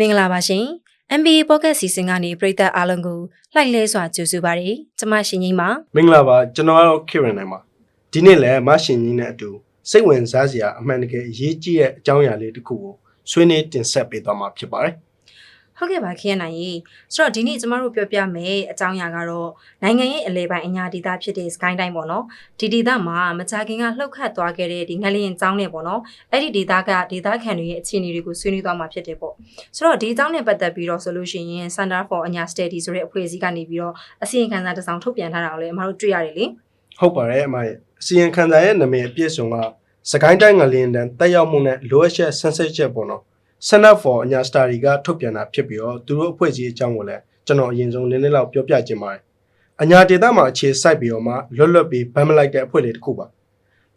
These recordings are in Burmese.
မင်္ဂလာပါရှင် MBA Pocket Season ကနေပရိသတ်အားလုံးကိုလှိုက်လဲစွာကြိုဆိုပါရစေ။ကျွန်မရှင်ကြီးပါမင်္ဂလာပါကျွန်တော်ကတော့ခေရင်နိုင်ပါဒီနေ့လည်းမရှင်ကြီးနဲ့အတူစိတ်ဝင်စားစရာအမှန်တကယ်အရေးကြီးတဲ့အကြောင်းအရာလေးတစ်ခုကိုဆွေးနွေးတင်ဆက်ပေးသွားမှာဖြစ်ပါတယ်။ ဟုတ်ကဲ့ပါခင်ဗျာနိုင်ကြီး။ဆိုတော့ဒီနေ့ကျွန်မတို့ပြောပြမယ်အကြောင်းအရာကတော့နိုင်ငံရဲ့အလဲပိုင်းအညာဒေသဖြစ်တဲ့ Sky တိုင်းပေါ့နော်။ဒီဒေသမှာမကြာခင်ကလှုပ်ခတ်သွားခဲ့တဲ့ဒီငလျင်ကျောင်းနဲ့ပေါ့နော်။အဲ့ဒီဒေသကဒေသခံတွေရဲ့အခြေအနေတွေကိုဆွေးနွေးသွားမှာဖြစ်တယ်ပေါ့။ဆိုတော့ဒီကျောင်းနဲ့ပတ်သက်ပြီးတော့ဆိုလို့ရှိရင် Center for အညာ Study ဆိုတဲ့အဖွဲ့အစည်းကနေပြီးတော့အစီရင်ခံစာတစ်စောင်ထုတ်ပြန်ထားတာကိုလည်းအမတို့တွေ့ရတယ်လေ။ဟုတ်ပါတယ်အမရဲ့အစီရင်ခံစာရဲ့နာမည်အပြည့်စုံကစကိုင်းတိုင်းငလင်းတန်တက်ရောက်မှုနဲ့လိုအပ်ချက်ဆန်းစစ်ချက်ပေါ့နော် Center for အညာ study ကထုတ်ပြန်တာဖြစ်ပြီးတော့သူတို့အဖွဲ့အစည်းအကြောင်းကိုလည်းကျွန်တော်အရင်ဆုံးနည်းနည်းလောက်ပြောပြခြင်းပါတယ်အညာဒေတာမှာအခြေစိုက်ပြီးတော့မှလွတ်လွတ်ပြီးဗမ်းမလိုက်တဲ့အဖွဲ့လေးတစ်ခုပါ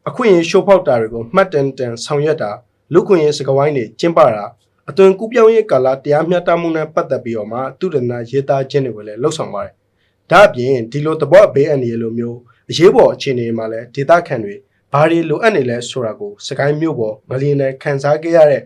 အခွင့်အရေးရှိုးဖောက်တာတွေကိုမှတ်တမ်းတန်ဆောင်ရွက်တာလူခွင့်ရေးစကားဝိုင်းတွေကျင်းပတာအသွင်ကူးပြောင်းရေးကာလတရားမျှတမှုနဲ့ပတ်သက်ပြီးတော့မှသူတနာရေးသားခြင်းတွေကိုလည်းလှုပ်ဆောင်ပါတယ်ဒါအပြင်ဒီလိုသဘောအဘေးအန္တရာယ်လိုမျိုးအရေးပေါ်အခြေအနေမှာလည်းဒေတာခန်တွေဘာတွေလိုအပ်နေလဲဆိုတာကိုစကိုင်းမြို့ပေါ်ငလျင်နဲ့ခန်းစားခဲ့ရတဲ့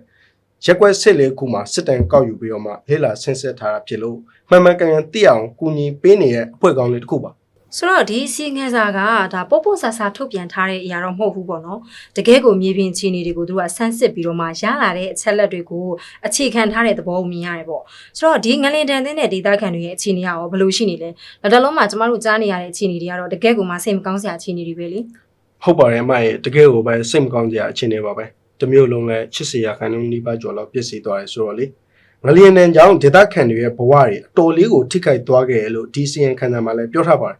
ရက်ကွက်စစ်လေးခုမှာစစ်တမ်းကောက်ယူပြီးတော့မှလေ့လာဆင်းဆက်ထားတာဖြစ်လို့မှန်မှန်ကန်ကန်သိအောင်ကူညီပေးနေတဲ့အဖွဲ့ကောင်းလေးတစ်ခုပါဆိုတော့ဒီစီငယ်စာကဒါပို့ပို့ဆာဆာထုတ်ပြန်ထားတဲ့အရာတော့မဟုတ်ဘူးပေါ့နော်တကယ်ကိုမြေပြင်ခြေအနေတွေကိုသူကဆန်းစစ်ပြီးတော့မှရလာတဲ့အချက်လက်တွေကိုအခြေခံထားတဲ့သဘောကိုမြင်ရတယ်ပေါ့ဆိုတော့ဒီငလင်တန်တဲ့ဒေတာခံတွေရဲ့အခြေအနေကရောဘယ်လိုရှိနေလဲလက်တလုံးမှာကျမတို့ကြားနေရတဲ့အခြေအနေတွေကတော့တကယ်ကိုမှစိတ်မကောင်းစရာအခြေအနေတွေပဲလေဟုတ်ပါတယ်အမရဲ့တကယ်ကိုပဲစိတ်မကောင်းစရာအခြေအနေပါပဲ တစ်မျိုးလုံးလဲချစ်စရာခံနှုန်းနှီးပါကျော်လောက်ပြည့်စည်သွားတယ်ဆိုတော့လေငလျင်တန်ကြောင့်ဒေတာခန်တွေရဲ့ဘဝတွေအတော်လေးကိုထိခိုက်သွားခဲ့ရလို့ဒီစီရင်ခံစာမှာလည်းပြောထားပါတယ်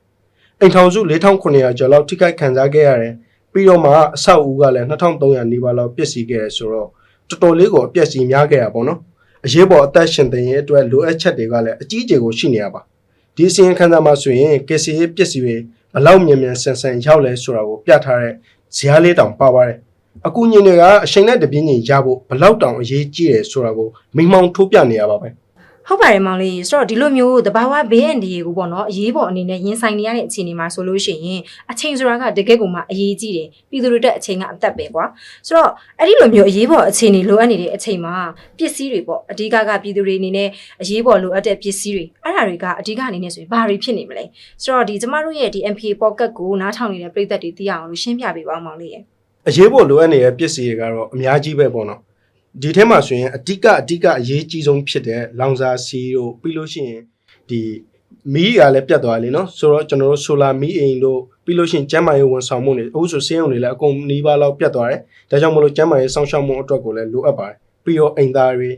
အိမ်ထောင်စု4900ကျော်လောက်ထိခိုက်ခံစားခဲ့ရတယ်ပြီးတော့မှအဆောက်အဦကလည်း2300နီးပါးလောက်ပျက်စီးခဲ့ရဆိုတော့တော်တော်လေးကိုအပျက်စီးများခဲ့ရပါတော့အရေးပေါ်အသက်ရှင်သန်ရေးအတွက်လိုအပ်ချက်တွေကလည်းအကြီးအကျယ်ကိုရှိနေရပါဒီစီရင်ခံစာမှာဆိုရင် KCA ပစ္စည်းတွေဘလောက်မြန်မြန်ဆန်ဆန်ရောက်လဲဆိုတာကိုပြထားတဲ့ဇာတ်လေးတောင်ပါပါတယ် အကူညီတွေကအချိန်နဲ့တပြင်းချင်းရဖို့ဘလောက်တောင်အရေးကြီးတယ်ဆိုတာကိုမိမောင်ထိုးပြနေရပါပဲဟုတ်ပါတယ်မောင်လေးဆိုတော့ဒီလိုမျိုးတဘာဝဘေးအန္တရာယ်ကိုပေါ့နော်အရေးပေါ်အနေနဲ့ရင်ဆိုင်နေရတဲ့အခြေအနေမှာဆိုလို့ရှိရင်အချိန်ဆိုတာကတကယ်ကိုမှအရေးကြီးတယ်ပြည်သူတွေတက်အချိန်ကအသက်ပဲကွာဆိုတော့အဲ့ဒီလိုမျိုးအရေးပေါ်အခြေအနေလိုအပ်နေတဲ့အချိန်မှာပစ္စည်းတွေပေါ့အဓိကကပြည်သူတွေအနေနဲ့အရေးပေါ်လိုအပ်တဲ့ပစ္စည်းတွေအဲ့ဒါတွေကအဓိကအနေနဲ့ဆိုရင်ဘာတွေဖြစ်နေမလဲဆိုတော့ဒီကျမတို့ရဲ့ဒီ MPA Pocket ကိုနားထောင်နေတဲ့ပြည်သက်တွေသိရအောင်လို့ရှင်းပြပေးပါဦးမောင်လေးရဲ့ အရေးပေါ်လိုအပ်နေတဲ့ပစ္စည်းတွေကတော့အများကြီးပဲပေါ့နော်ဒီထဲမှာဆိုရင်အဓိကအဓိကအရေးကြီးဆုံးဖြစ်တဲ့လောင်စာစီတို့ပြီးလို့ရှိရင်ဒီမီးကလည်းပြတ်သွားတယ်လေနော်ဆိုတော့ကျွန်တော်တို့ဆိုလာမီးအိမ်တို့ပြီးလို့ရှိရင်ကျန်းမာရေးဝန်ဆောင်မှုတွေအခုဆိုစင်းရုံတွေလည်းအကုန်နီးပါးလောက်ပြတ်သွားတယ်ဒါကြောင့်မလို့ကျန်းမာရေးစောင့်ရှောက်မှုအတွက်ကိုလည်းလိုအပ်ပါတယ်ပြီးတော့အိမ်သားတွေ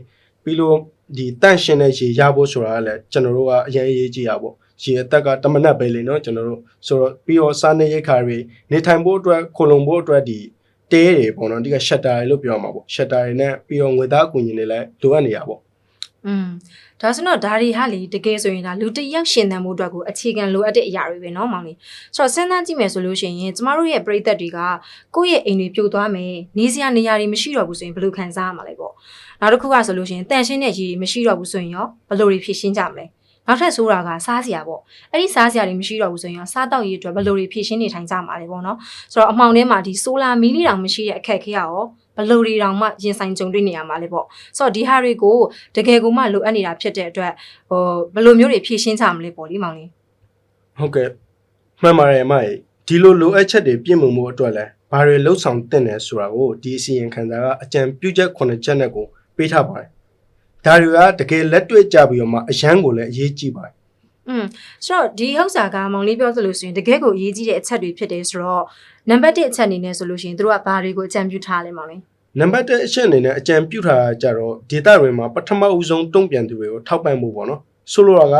ပြီးလို့ဒီတန့်ရှင်တဲ့ရေရဖို့ဆိုတာကလည်းကျွန်တော်တို့ကအရင်အရေးကြီးတာပေါ့ရေအသက်ကတမနက်ပဲလေနော်ကျွန်တော်တို့ဆိုတော့ပြီးတော့စားနေရိတ်ခါတွေနေထိုင်ဖို့အတွက်ခုံလုံဖို့အတွက်ဒီ တဲတွေပေါ့နော်ဒီကရှက်တာတွေလို့ပြောမှာပေါ့ရှက်တာတွေနဲ့ပြီးတော့ငွေသားအကူအညီတွေလည်းလိုအပ်နေရပေါ့ อืมဒါဆိုတော့ဒါတွေဟာလေတကယ်ဆိုရင်ဒါလူတစ်ယောက်ရှင်သန်မှုအတွက်ကိုအခြေခံလိုအပ်တဲ့အရာတွေပဲเนาะမောင်လေးဆိုတော့စဉ်းစားကြည့်မယ်ဆိုလို့ရှိရင်ကျမတို့ရဲ့ပြည်သက်တွေကကိုယ့်ရဲ့အိမ်တွေပြိုသွားမယ်နေစရာနေရာတွေမရှိတော့ဘူးဆိုရင်ဘယ်လိုခံစားရမှာလဲပေါ့နောက်တစ်ခုကဆိုလို့ရှိရင်တန်ရှင်းတဲ့ရေတွေမရှိတော့ဘူးဆိုရင်ရောဘယ်လိုတွေဖြည့်ရှင်းကြမလဲ နောက်ထပ်ဆိုတာကစားစရာပေါ့အဲ့ဒီစားစရာတွေမရှိတော့ဘူးဆိုရင်ရောစားတော့ရေးအတွက်ဘယ်လိုတွေဖြည့်ရှင်းနေထိုင်ကြမှာလဲပေါ့နော်ဆိုတော့အမှောင်ထဲမှာဒီဆိုလာမီလီတောင်မရှိတဲ့အခက်အခဲရောဘယ်လိုတွေတောင်မှရင်ဆိုင်ကြုံတွေ့နေရမှာလဲပေါ့ဆိုတော့ဒီဟာတွေကိုတကယ်ကိုမှလိုအပ်နေတာဖြစ်တဲ့အတွက်ဟိုဘယ်လိုမျိုးတွေဖြည့်ရှင်းကြမလဲပေါ့လေမောင်လေးဟုတ်ကဲ့မှန်ပါတယ်အမကြီးဒီလိုလိုအပ်ချက်တွေပြည့်မှုမှုအတွက်လည်းဘာတွေလှုပ်ဆောင်တင်တယ်ဆိုတာကိုဒီအစီရင်ခံစာကအကြံပြုချက်9ချက်နဲ့ကိုပေးထားပါတယ် ဒါတွေကတကယ်လက်တွေ့ကြပြီးတော့မှအရန်ကိုလည်းအရေးကြီးပါတယ်อืมဆိုတော့ဒီဟုတ်စာကမောင်လေးပြောသလိုဆိုရင်တကယ်ကိုအရေးကြီးတဲ့အချက်တွေဖြစ်တယ်ဆိုတော့နံပါတ်1အချက်အနေနဲ့ဆိုလို့ရှိရင်တို့ကဘာတွေကိုအကြံပြုထားလဲမောင်လေးနံပါတ်1အချက်အနေနဲ့အကြံပြုထားတာကြတော့ဒေတာတွေမှာပထမဦးဆုံးတုံ့ပြန်သူတွေကိုထောက်ပံ့မှုပေါ့နော်ဆိုလိုတာက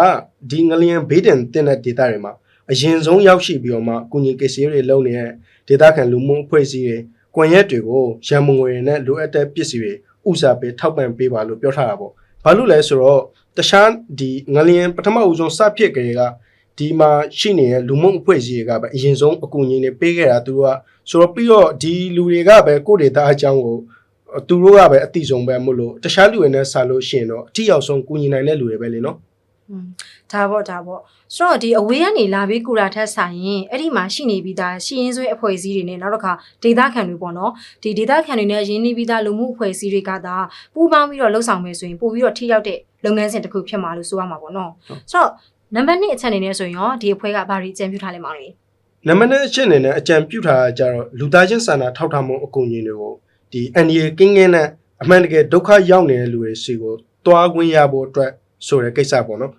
ဒီငလျင်ဘေးတင်တင်တဲ့ဒေတာတွေမှာအရင်ဆုံးရောက်ရှိပြီးတော့မှကုညီကိစ္စတွေလုပ်နေတဲ့ဒေတာခံလူမှုအဖွဲ့အစည်းတွေကွန်ရက်တွေကိုရန်မုံငွေတွေနဲ့လိုအပ်တဲ့ပစ္စည်းတွေ ဥစားပေးထောက်ပံ့ပေးပါလို့ပြောထားတာပေါ့ဘာလို့လဲဆိုတော့တခြားဒီငလျင်ပထမဦးဆုံးစဖြစ်ကြတဲ့ကဒီမှာရှိနေတဲ့လူမှုအဖွဲ့အစည်းတွေကပဲအရင်ဆုံးအကူအညီတွေပေးခဲ့တာသူတို့ကဆိုတော့ပြီးတော့ဒီလူတွေကပဲကိုယ့်ဒေတာအကြောင်းကိုသူတို့ကပဲအတိဆုံးပဲမို့လို့တခြားလူတွေနဲ့ဆာလို့ရှိရင်တော့အထီရောက်ဆုံးကူညီနိုင်တဲ့လူတွေပဲလေနော်อืม ဒါပေါ့ဒါပေါ့ဆိုတော့ဒီအဝေးကနေလာပြီးကူတာထက်ဆိုင်ရင်အဲ့ဒီမှာရှိနေပြီးသားရှိရင်းဆွဲအဖွဲ့အစည်းတွေနဲ့နောက်တစ်ခါဒေသခံတွေပေါ့နော်ဒီဒေသခံတွေနဲ့ရင်းနှီးပြီးသားလူမှုအဖွဲ့အစည်းတွေကသာပူးပေါင်းပြီးတော့လှုပ်ဆောင်မယ်ဆိုရင်ပို့ပြီးတော့ထိရောက်တဲ့လုပ်ငန်းစဉ်တစ်ခုဖြစ်မှာလို့ဆိုရမှာပေါ့နော်ဆိုတော့နံပါတ်1အချက်အနေနဲ့ဆိုရင်ရောဒီအဖွဲ့ကဘာတွေအကြံပြုထားလဲမောင်လေးနံပါတ်1အချက်အနေနဲ့အကြံပြုထားတာကြတော့လူသားချင်းစာနာထောက်ထားမှုအကူအညီတွေကိုဒီ NDA ကင်းကင်းနဲ့အမှန်တကယ်ဒုက္ခရောက်နေတဲ့လူတွေစီကိုတွားခွင့်ရဖို့အတွက် ဆိုတဲ့ကိစ္စပေါ့နော်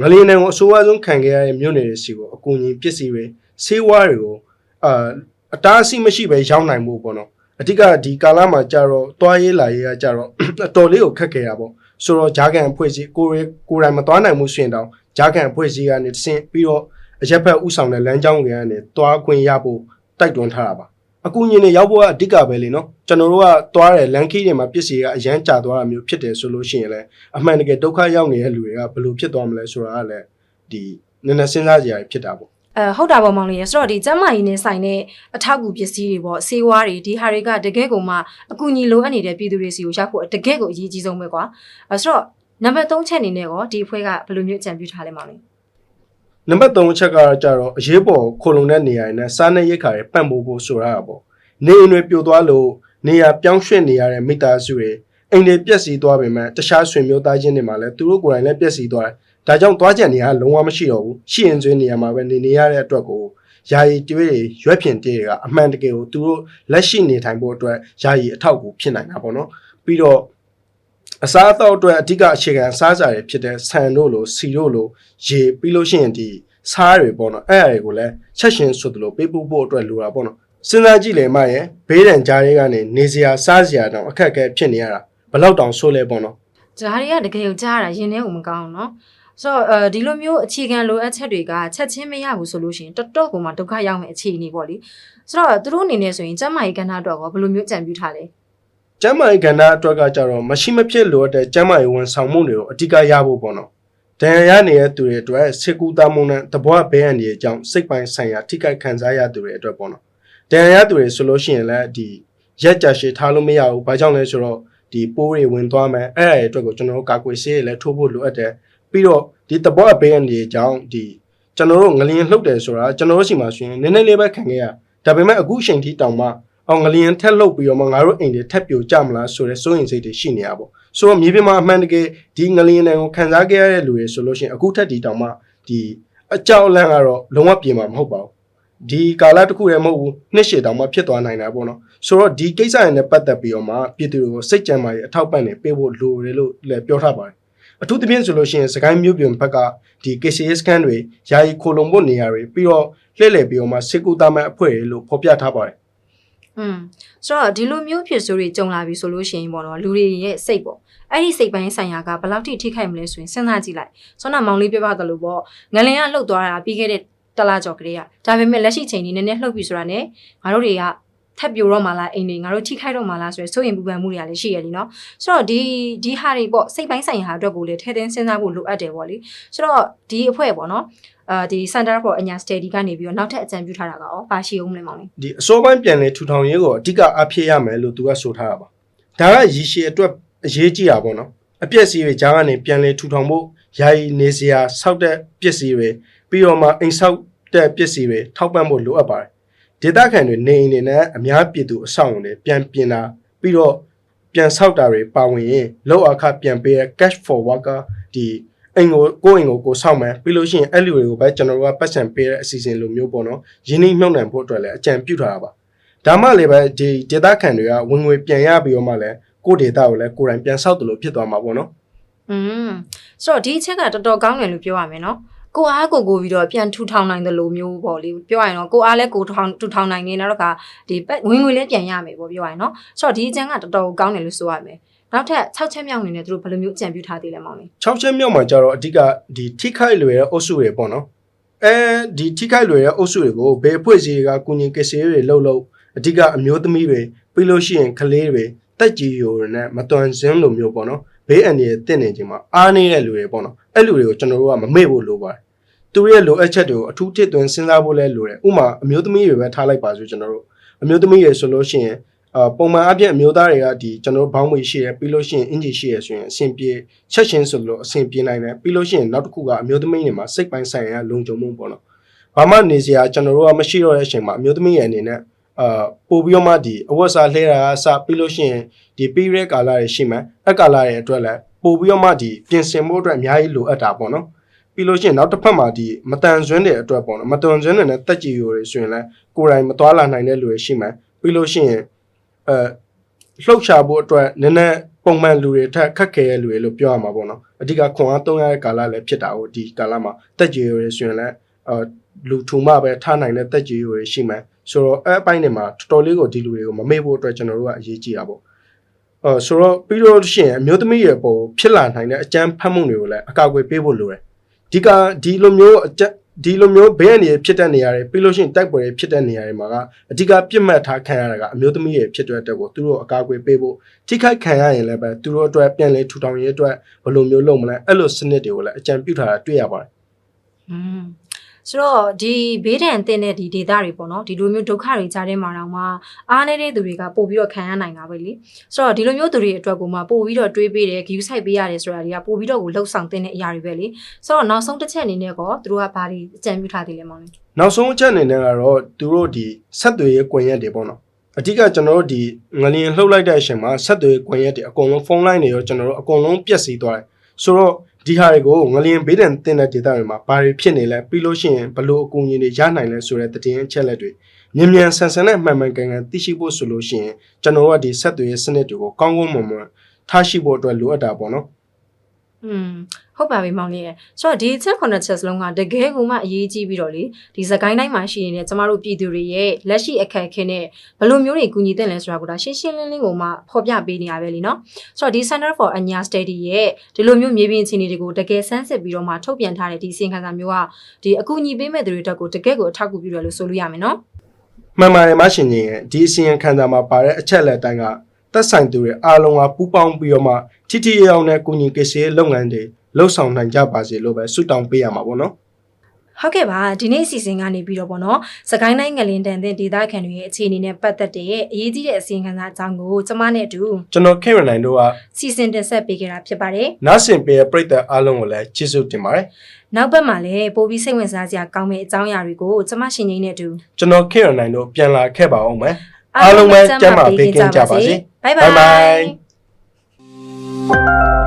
ငလျင်နယ်ကိုအဆိုးအဆုံးခံခဲ့ရတဲ့မြို့နယ်တွေစီကိုအကူအညီပစ္စည်းတွေဆေးဝါးတွေကိုအာအတားအဆီးမရှိပဲရောက်နိုင်ဖို့ပေါ့နော်အဓိကဒီကာလမှာကြတော့တွားရေးလာရေးကကြတော့အတော်လေးကိုခက်ခဲတာပေါ့ဆိုတော့ဂျာကန်အဖွဲ့အစည်းကိုယ်ကိုယ်တိုင်မတွားနိုင်မှုရှင်တောင်ဂျာကန်အဖွဲ့အစည်းကနေတဆင့်ပြီးတော့အရက်ဖက်ဥဆောင်တဲ့လမ်းကြောင်းတွေကနေတွားခွင့်ရဖို့တိုက်တွန်းထားတာပါ အကူအညီတွေရောက်ဖို့ကအဓိကပဲလေနော်ကျွန်တော်တို့ကတွားတဲ့လမ်းခီးတွေမှာပစ္စည်းကအရန်ကြာသွားတာမျိုးဖြစ်တယ်ဆိုလို့ရှိရင်လည်းအမှန်တကယ်ဒုက္ခရောက်နေတဲ့လူတွေကဘယ်လိုဖြစ်သွားမလဲဆိုတာကလည်းဒီနည်းနည်းစဉ်းစားကြရဖြစ်တာပေါ့အဲဟုတ်တာပေါ့မောင်လေးရဆိုတော့ဒီကျမ်းမာရေးနဲ့ဆိုင်တဲ့အထောက်အကူပစ္စည်းတွေပေါ့ဆေးဝါးတွေဒီဟာတွေကတကယ်ကိုမှအကူအညီလိုအပ်နေတဲ့ပြည်သူတွေစီကိုရောက်ဖို့တကယ်ကိုအရေးကြီးဆုံးပဲကွာအဲဆိုတော့နံပါတ်3ချက်အနေနဲ့ကောဒီအဖွဲ့ကဘယ်လိုမျိုးအကြံပြုထားလဲမောင်လေး နံပါတ်3အချက်ကတော့ကြတော့အရေးပေါ်ခိုလုံတဲ့နေရာတွေနဲ့စားနေရိတ်ခါတွေပံ့ပိုးဖို့ဆိုတာကပေါ့နေအိမ်တွေပြိုသွားလို့နေရာပြောင်းရွှေ့နေရတဲ့မိသားစုတွေအိမ်တွေပျက်စီးသွားပေမဲ့တခြားဆွေမျိုးသားချင်းတွေမှာလည်းသူတို့ကိုယ်တိုင်လည်းပျက်စီးသွားတယ်ဒါကြောင့်သွားကြံနေရလုံးဝမရှိတော့ဘူးရှိရင်ကျွေးနေရမှာပဲနေနေရတဲ့အတွက်ကိုယာယီတွေးတွေရွက်ဖြင်တွေကအမှန်တကယ်ကိုသူတို့လက်ရှိနေထိုင်ဖို့အတွက်ယာယီအထောက်အကူဖြစ်နိုင်တာပေါ့နော်ပြီးတော့ အစားအသောက်အတွက်အဓိကအခြေခံစားစာတွေဖြစ်တဲ့ဆန်တို့လိုစီတို့လိုရေပြီးလို့ရှိရင်ဒီစားတွေပေါ့နော်အဲ့အရာတွေကိုလည်းချက်ရှင်ဆိုသလိုပေးပို့ဖို့အတွက်လိုတာပေါ့နော်စဉ်းစားကြည့်လေမရဲ့ဘေးဒဏ်ကြားတွေကနေနေစရာစားစရာတောင်အခက်အခဲဖြစ်နေရတာဘလောက်တောင်ဆိုးလဲပေါ့နော်ဒါတွေကတကယ်ကိုကြားရတာရင်ထဲကိုမကောင်းဘူးနော်ဆိုတော့အဲဒီလိုမျိုးအခြေခံလိုအပ်ချက်တွေကချက်ချင်းမရဘူးဆိုလို့ရှိရင်တော်တော်ကိုမှဒုက္ခရောက်မယ့်အခြေအနေပေါ့လေဆိုတော့သူတို့အနေနဲ့ဆိုရင်ကျန်းမာရေးကဏ္ဍအတွက်ရောဘယ်လိုမျိုးကြံပြူထားလဲ ကျမ်းမာရေးကဏ္ဍအတွက်ကကြတော့မရှိမဖြစ်လိုအပ်တဲ့ကျမ်းမာရေးဝန်ဆောင်မှုတွေကိုအဓိကရဖို့ပေါ့နော်ဒဏ်ရာရနေတဲ့သူတွေအတွက်စေကူတာမှုနဲ့တဘောဘဲအန်ဒီအကြောင်းစိတ်ပိုင်းဆိုင်ရာထိခိုက်ခံစားရသူတွေအတွက်ပေါ့နော်ဒဏ်ရာရသူတွေဆိုလို့ရှိရင်လည်းဒီရက်ကြရှည်ထားလို့မရဘူးဘာကြောင့်လဲဆိုတော့ဒီပိုးတွေဝင်သွားမယ်အဲ့အဲ့အတွက်ကိုကျွန်တော်တို့ကာကွယ်ဆေးတွေလည်းထိုးဖို့လိုအပ်တယ်ပြီးတော့ဒီတဘောဘဲအန်ဒီအကြောင်းဒီကျွန်တော်တို့ငလျင်လှုပ်တယ်ဆိုတာကျွန်တော်တို့ရှိမှဆိုရင်နည်းနည်းလေးပဲခံခဲ့ရဒါပေမဲ့အခုအချိန်ထိတောင်မှ အောင်ငလျင်ထက်လှုပ်ပြီးတော့မှငါတို့အိမ်တွေထက်ပြိုကြမလားဆိုတဲ့စိုးရင်စိတ်တွေရှိနေရပါဘောဆိုတော့မြေပြင်မှာအမှန်တကယ်ဒီငလျင်တွေကိုခံစားခဲ့ရတဲ့လူတွေဆိုလို့ရှိရင်အခုထက်ဒီတောင်မှဒီအကြောက်လန့်ကတော့လုံးဝပြင်မှာမဟုတ်ပါဘူးဒီကာလတစ်ခုတည်းမဟုတ်ဘူးနှစ်ရှည်တောင်မှဖြစ်သွားနိုင်တာပေါ့နော်ဆိုတော့ဒီကိစ္စရနဲ့ပတ်သက်ပြီးတော့မှပြည်သူတွေကိုစိတ်ကြံမာရေးအထောက်ပံ့နေပေးဖို့လိုတယ်လို့လည်းပြောထားပါတယ်အထူးသဖြင့်ဆိုလို့ရှိရင်စကိုင်းမြို့ပြင်ဘက်ကဒီ KCS ကန်တွေယာယီခိုလုံဖို့နေရာတွေပြီးတော့လှည့်လည်ပြီးတော့မှစေကူတာမဲ့အဖွဲ့တွေလို့ဖော်ပြထားပါတယ် อืมဆိုတော့ဒီလိုမျိုးဖြစ်ဆိုတွေကြုံလာပြီဆိုလို့ရှိရင်ပေါ့နော်လူတွေရဲ့စိတ်ပေါ့အဲ့ဒီစိတ်ပိုင်းဆိုင်ရာကဘယ်လောက်ထိထိခိုက်မလဲဆိုရင်စဉ်းစားကြည့်လိုက်ဆောနာမောင်လေးပြောပါသလိုပေါ့ငလင်ကလှုပ်သွားတာပြီးခဲ့တဲ့တလားကြော်ကလေးကဒါပေမဲ့လက်ရှိချိန်နေနည်းနည်းလှုပ်ပြီဆိုတာနဲ့ငါတို့တွေက ထပ်ပြိုတော့မှလားအိမ်တွေငါတို့ထိခိုက်တော့မှလားဆိုရယ်စိုးရင်ပူပန်မှုတွေကလည်းရှိရလीเนาะဆိုတော့ဒီဒီဟာတွေပေါ့စိတ်ပိုင်းဆိုင်ရာအတွက်ကိုလည်းထဲထဲစဉ်းစားဖို့လိုအပ်တယ်ပေါ့လေဆိုတော့ဒီအဖွဲ့ပေါ့နော်အာဒီ Center for Anya Study ကနေပြီးတော့နောက်ထပ်အကြံပြုထားတာကရောဘာရှိအောင်မလဲမောင်လေး ဒီအစောပိုင်းပြန်လေထူထောင်ရေးကိုအဓိကအဖြစ်ရမယ်လို့သူကဆိုထားတာပါဒါကရည်ရှည်အတွက်အရေးကြီးတာပေါ့နော်အပြည့်စီတွေဂျားကနေပြန်လေထူထောင်ဖို့ယာယီနေစရာဆောက်တဲ့ပစ္စည်းတွေပြီးတော့မှအိမ်ဆောက်တဲ့ပစ္စည်းတွေထောက်ပံ့ဖို့လိုအပ်ပါတယ် ဒေသခံတွေနေအိမ်တွေနဲ့အများပြည်သူအဆောင်အုံတွေပြန်ပြင်တာပြီးတော့ပြန်ဆောက်တာတွေပါဝင်ရင်လောက်အခပြန်ပေးတဲ့ cash for worker ဒီအိမ်ကိုကိုယ့်အိမ်ကိုကိုယ်ဆောက်မယ်ပြီးလို့ရှိရင်အဲ့လူတွေကိုပဲကျွန်တော်တို့ကပတ်စံပေးတဲ့အစီအစဉ်လိုမျိုးပေါ့နော်ရင်းနှီးမြှုပ်နှံဖို့အတွက်လည်းအကြံပြုထားတာပါဒါမှလည်းပဲဒီဒေသခံတွေကဝင်ငွေပြန်ရပြီးတော့မှလည်းကိုယ့်ဒေသကိုလည်းကိုယ်တိုင်ပြန်ဆောက်တယ်လို့ဖြစ်သွားမှာပေါ့နော် อืมဆိုတော့ဒီအချက်ကတော်တော်ကောင်းတယ်လို့ပြောရမယ်เนาะ ကိုအားကိုကိုပြီးတော့ပြန်ထူထောင်နိုင်တယ်လို့မျိုးပေါ့လေပြောရရင်တော့ကိုအားလည်းကိုထောင်ထူထောင်နိုင်နေနောက်တစ်ခါဒီဝင်ငွေလည်းပြန်ရမယ်ပေါ့ပြောရရင်နော်ဆိုတော့ဒီအကျန်းကတော်တော်ကောင်းတယ်လို့ဆိုရမယ်နောက်ထပ်6ချက်မြောက်အနေနဲ့သူတို့ဘယ်လိုမျိုးအကြံပြုထားသေးလဲမောင်လေး6ချက်မြောက်မှာကျတော့အဓိကဒီထိခိုက်လွယ်တဲ့အုပ်စုတွေပေါ့နော်အဲဒီထိခိုက်လွယ်တဲ့အုပ်စုတွေကိုဘယ်ဖွဲ့စည်းကကုညီကစေတွေလှုပ်လှုပ်အဓိကအမျိုးသမီးတွေပြီးလို့ရှိရင်ကလေးတွေတက်ကြီးရိုတွေနဲ့မတွန်စင်းလိုမျိုးပေါ့နော် ဘေးအန္တရာယ်တင့်နေခြင်းမှာအားနေတဲ့လူတွေပေါ့နော်အဲ့လူတွေကိုကျွန်တော်တို့ကမမေ့ဖို့လိုပါတယ်သူတို့ရဲ့လိုအပ်ချက်တွေကိုအထူးထစ်သွင်းစဉ်းစားဖို့လဲလိုတယ်ဥပမာအမျိုးသမီးတွေပဲထားလိုက်ပါဆိုကျွန်တော်တို့အမျိုးသမီးတွေဆိုလို့ရှိရင်အာပုံမှန်အပြည့်အမျိုးသားတွေကဒီကျွန်တော်တို့ဘောင်းမွေရှိရပြီးလို့ရှိရင်အင်ဂျီရှိရဆိုရင်အဆင်ပြေချက်ချင်းဆိုလို့အဆင်ပြေနိုင်တယ်ပြီးလို့ရှိရင်နောက်တစ်ခုကအမျိုးသမီးတွေမှာစိတ်ပိုင်းဆိုင်ရာလုံခြုံမှုပေါ့နော်ဘာမှနေစရာကျွန်တော်တို့ကမရှိတော့တဲ့အချိန်မှာအမျိုးသမီးရဲ့အနေနဲ့ အာပို့ပြီးတော့မှဒီအဝတ်စားလှဲတာကစပြီးလို့ရှိရင်ဒီ period ကာလတွေရှိမှအကာလတွေအတွက်လည်းပို့ပြီးတော့မှဒီပြင်ဆင်ဖို့အတွက်အများကြီးလိုအပ်တာပေါ့နော်ပြီးလို့ရှိရင်နောက်တစ်ဖက်မှာဒီမတန်ဆွင်းတဲ့အတွက်ပေါ့နော်မတန်ဆွင်းတဲ့နဲ့တက်ကြည်ရိုတွေဆိုရင်လည်းကိုယ်တိုင်မသွားလာနိုင်တဲ့လူတွေရှိမှပြီးလို့ရှိရင်အဲလှုပ်ရှားဖို့အတွက်နည်းနည်းပုံမှန်လူတွေထက်ခက်ခဲတဲ့လူတွေလို့ပြောရမှာပေါ့နော်အဓိကခွန်အားသုံးရတဲ့ကာလလည်းဖြစ်တာကိုဒီကာလမှာတက်ကြည်ရိုတွေဆိုရင်လည်းအဲ လူထူမှပဲထားနိုင်တဲ့တက်ကြည်ရိုတွေရှိမှဆိုတော့အဲအပိုင်းတွေမှာတော်တော်လေးကိုဒီလူတွေကိုမမေ့ဖို့အတွက်ကျွန်တော်တို့ကအရေးကြီးတာပေါ့အဲဆိုတော့ပြီးတော့ရှိရင်အမျိုးသမီးရဲ့ပုံဖြစ်လာနိုင်တဲ့အကြမ်းဖက်မှုတွေကိုလည်းအကာအကွယ်ပေးဖို့လိုတယ်ဒီကဒီလိုမျိုးအကြက်ဒီလိုမျိုးဘေးအနေဖြစ်တဲ့နေရာတွေပြီးလို့ရှိရင်တိုက်ပွဲတွေဖြစ်တဲ့နေရာတွေမှာကအဓိကပြစ်မှတ်ထားခံရတာကအမျိုးသမီးတွေဖြစ်တဲ့အတွက်ကိုသူတို့အကာအကွယ်ပေးဖို့ထိခိုက်ခံရရင်လည်းပဲသူတို့အတွက်ပြန်လည်ထူထောင်ရေးအတွက်ဘယ်လိုမျိုးလုပ်မလဲအဲ့လိုစနစ်တွေကိုလည်းအကြံပြုထားတာတွေ့ရပါတယ်อืม ဆိုတော့ဒီဘေးဒဏ်အသင့်တဲ့ဒီဒေတာတွေပေါ့နော်ဒီလိုမျိုးဒုက္ခတွေကြားထဲမှာတော့မှအားနေတဲ့သူတွေကပို့ပြီးတော့ခံရနိုင်တာပဲလေဆိုတော့ဒီလိုမျိုးသူတွေအတွက်ကိုမှပို့ပြီးတော့တွေးပေးတယ်ဂယူးဆိုင်ပေးရတယ်ဆိုတာတွေကပို့ပြီးတော့ကိုလှုပ်ဆောင်တဲ့အရာတွေပဲလေဆိုတော့နောက်ဆုံးတစ်ချက်အနေနဲ့ကောသူတို့ကဘာတွေအကြံပြုထားသေးလဲမောင်လေးနောက်ဆုံးအချက်အနေနဲ့ကတော့သူတို့ဒီဆက်သွယ်ရေးကွန်ရက်တွေပေါ့နော်အဓိကကျွန်တော်တို့ဒီငလျင်လှုပ်လိုက်တဲ့အချိန်မှာဆက်သွယ်ရေးကွန်ရက်တွေအကုန်လုံးဖုန်းလိုင်းတွေရောကျွန်တော်တို့အကုန်လုံးပြက်စီးသွားတယ်ဆိုတော့ ဒီဟာတွေကိုငလျင်ဘေးဒဏ်တင်တဲ့ဒေသတွေမှာဘာတွေဖြစ်နေလဲပြီးလို့ရှိရင်ဘလို့အကူအညီတွေရနိုင်လဲဆိုတဲ့တည်င်းအချက်လက်တွေမြင်မြန်ဆန်ဆန်နဲ့မှန်မှန်ကန်ကန်သိရှိဖို့ဆိုလို့ရှိရင်ကျွန်တော်တို့ကဒီဆက်သွယ်ရေးစနစ်တွေကိုကောင်းကောင်းမွန်မွန်ထားရှိဖို့အတွက်လိုအပ်တာပေါ့နော် อืมဟုတ်ပါပြီမောင်လေးရဲ့ဆိုတော့ဒီချက်ခုနှစ်ချက်စလုံးကတကယ်ကိုမှအရေးကြီးပြီးတော့လေဒီစကိုင်းတိုင်းမှာရှိနေတဲ့ကျမတို့ပြည်သူတွေရဲ့လက်ရှိအခက်အခဲနဲ့ဘယ်လိုမျိုးတွေကူညီတဲ့လဲဆိုတာကိုဒါရှင်းရှင်းလင်းလင်းကိုမှဖော်ပြပေးနေရပဲလीเนาะဆိုတော့ဒီ Center for Anya Study ရဲ့ဒီလိုမျိုးမြေပြင်အခြေအနေတွေကိုတကယ်ဆန်းစစ်ပြီးတော့မှထုတ်ပြန်ထားတဲ့ဒီအစီရင်ခံစာမျိုးကဒီအကူအညီပေးမဲ့သူတွေတက်ကိုတကယ်ကိုအထောက်အကူပြုတယ်လို့ဆိုလို့ရမယ်เนาะ မှန်ပါတယ်မရှင်ကြီးရဲ့ဒီအစီရင်ခံစာမှာပါတဲ့အချက်လက်တိုင်းက သက်ဆိုင်သူတွေအားလုံးကပူးပေါင်းပြီးတော့မှထိထိရောက်ရောက်နဲ့ကုညီကိစ္စရေးလုပ်ငန်းတွေလှုပ်ဆောင်နိုင်ကြပါစေလို့ပဲဆုတောင်းပေးရမှာပေါ့နော်ဟုတ်ကဲ့ပါဒီနေ့အစီအစဉ်ကနေပြီးတော့ပေါ့နော်စကိုင်းတိုင်းငလင်တန်တဲ့ဒေသခံတွေရဲ့အခြေအနေနဲ့ပတ်သက်တဲ့အရေးကြီးတဲ့အစီအစဉ်ခံစာအကြောင်းကိုကျမနဲ့အတူကျွန်တော်ခေရနိုင်တို့ကစီစဉ်တင်ဆက်ပေးခဲ့တာဖြစ်ပါတယ်နားဆင်ပေးတဲ့ပရိသတ်အားလုံးကိုလည်းကျေးဇူးတင်ပါတယ်။နောက်ဘက်မှာလည်းပိုပြီးစိတ်ဝင်စားစရာကောင်းမယ့်အကြောင်းအရာတွေကိုကျမရှင်ငိမ့်နဲ့အတူကျွန်တော်ခေရနိုင်တို့ပြန်လာခဲ့ပါအောင်မယ် အားလုံးပဲကျန်းမာပေးကင်းကြပါစေဘိုင်ဘိုင်ဘိုဘိုင်င်